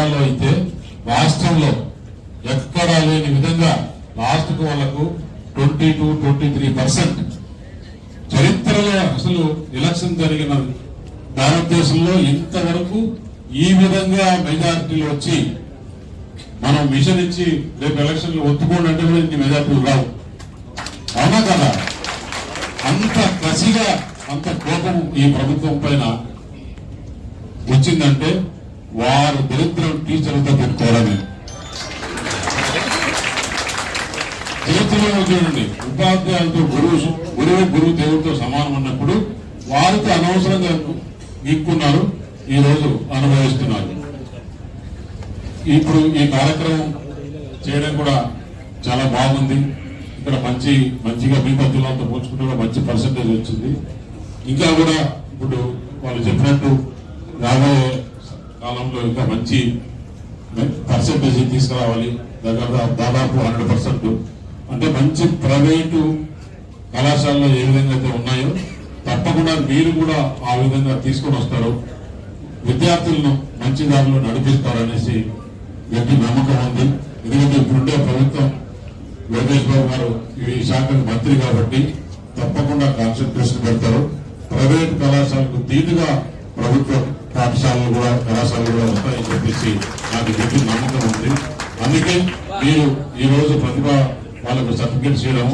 జిల్లాలో అయితే రాష్ట్రంలో ఎక్కడా లేని విధంగా లాస్ట్కు twenty two twenty three percent చరిత్రలో అసలు ఎలక్షన్ జరిగిన భారతదేశంలో ఇంతవరకు ఈ విధంగా మెజారిటీలు వచ్చి మనం మిషన్ ఇచ్చి రేపు ఎలక్షన్లు ఒత్తుకోండి అంటే కూడా ఇన్ని మెజార్టీలు రావు. అవునా కదా? అంత కసిగా అంత కోపం ఈ ప్రభుత్వం పైన వచ్చిందంటే వారు దరిద్ర టీచర్లతో పెట్టుకోవాలని చరిత్రలో చూడండి ఉపాధ్యాయులతో గురువు గురువు గురువు దేవుడితో సమానం అన్నప్పుడు వారికి అనవసరంగా గీక్కున్నారు ఈ రోజు అనుభవిస్తున్నారు. ఇప్పుడు ఈ కార్యక్రమం చేయడం కూడా చాలా బాగుంది. ఇక్కడ మంచి మంచిగా మిగతా జిల్లాలతో పోల్చుకుంటే కూడా మంచి పర్సంటేజ్ వచ్చింది. ఇంకా కూడా ఇప్పుడు వాళ్ళు చెప్పినట్టు రాబోయే కాలంలో ఇంకా మంచి పర్సంటేజ్ తీసుకురావాలి. దగ్గర దాదాపు హండ్రెడ్ పర్సెంట్. అంటే మంచి ప్రైవేటు కళాశాలలో ఏ విధంగా అయితే ఉన్నాయో తప్పకుండా మీరు కూడా ఆ విధంగా తీసుకొని వస్తారు. విద్యార్థులను మంచి దారిలో నడిపిస్తారనేసి గట్టి నమ్మకం ఉంది. ఎందుకంటే ఇప్పుడుండే ప్రభుత్వం లోకేష్ బాబు గారు ఈ శాఖకు మంత్రి కాబట్టి తప్పకుండా కాన్సన్ట్రేషన్ పెడతారు. ప్రైవేట్ కళాశాలకు దీటుగా ప్రభుత్వం పాఠశాలలు కూడా కళాశాలలు కూడా వస్తాయని చెప్పేసి నాకు గట్టి నమ్మకం ఉంది. అందుకే మీరు ఈ రోజు ప్రతిభ వాళ్ళకు సర్టిఫికేట్ చేయడం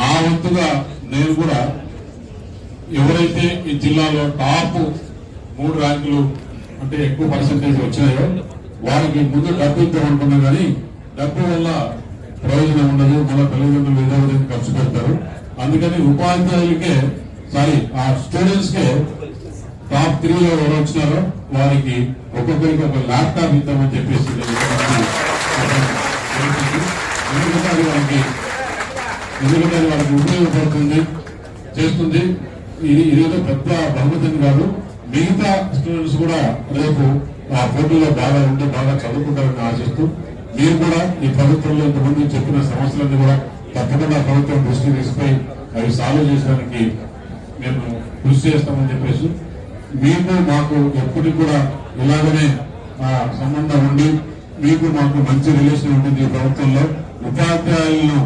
నా వంతుగా నేను కూడా ఎవరైతే ఈ జిల్లాలో టాప్ మూడు ర్యాంకులు అంటే ఎక్కువ పర్సంటేజ్ వచ్చినాయో వారికి ముందు డబ్బు ఇద్దామనుకున్నా కానీ డబ్బు వల్ల ప్రయోజనం ఉండదు. మళ్ళీ తల్లిదండ్రులు ఏదో విధంగా ఖర్చు పెడతారు. అందుకని ఉపాధ్యాయులకే సారీ ఆ స్టూడెంట్స్కే తిరుగులో ఎవరు వచ్చినారో వారికి ఒక్కొక్కరికి ఒక ల్యాప్టాప్ ఇద్దామని చెప్పేసి వారికి ఎందుకంటే అది ఎందుకంటే అది ఉపయోగపడుతుంది చేస్తుంది. ఇది ఇదేదో పెద్ద బహుమతిని కాదు. మిగతా స్టూడెంట్స్ కూడా రేపు ఆ పోటీలో బాగా ఉంటే బాగా చదువుకుంటారని ఆశిస్తూ మీరు కూడా ఈ ప్రభుత్వంలో ఇంతమంది చెప్పిన సమస్యలన్నీ కూడా తప్పకుండా ప్రభుత్వం దృష్టి తీసుకుని అవి సాల్వ్ చేసడానికి మేము కృషి చేస్తామని చెప్పేసి మీకు మాకు ఎప్పటికి కూడా ఇలాగనే ఆ సంబంధం ఉండి మీకు మాకు మంచి రిలేషన్ ఉంటుంది ప్రభుత్వంలో ఉపాధ్యాయులను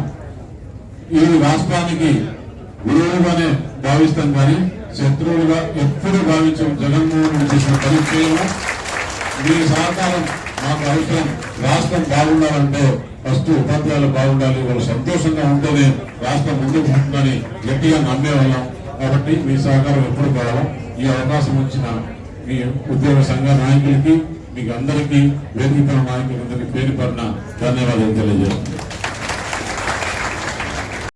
ఈ రాష్ట్రానికి గురువుగానే భావిస్తాం కానీ శత్రువులుగా ఎప్పుడు భావించాం జగన్మోహన్ రెడ్డి చేసిన పని చేయము. మీ సహకారం మాకు అవసరం. రాష్ట్రం బాగుండాలంటే ఫస్ట్ ఉపాధ్యాయులు బాగుండాలి వాళ్ళు సంతోషంగా ఉంటేనే రాష్ట్రం ముందుకు ఉంటుందని గట్టిగా నమ్మేవాళ్ళం. కాబట్టి మీ సహకారం ఎప్పుడు కావాలో? ఈ అవకాశం ఇచ్చిన మీ ఉద్యోగ సంఘ నాయకులకి మీకు అందరికీ వేదిక నాయకులందరికీ పేరు పడిన ధన్యవాదాలు తెలియజేస్తున్నాను.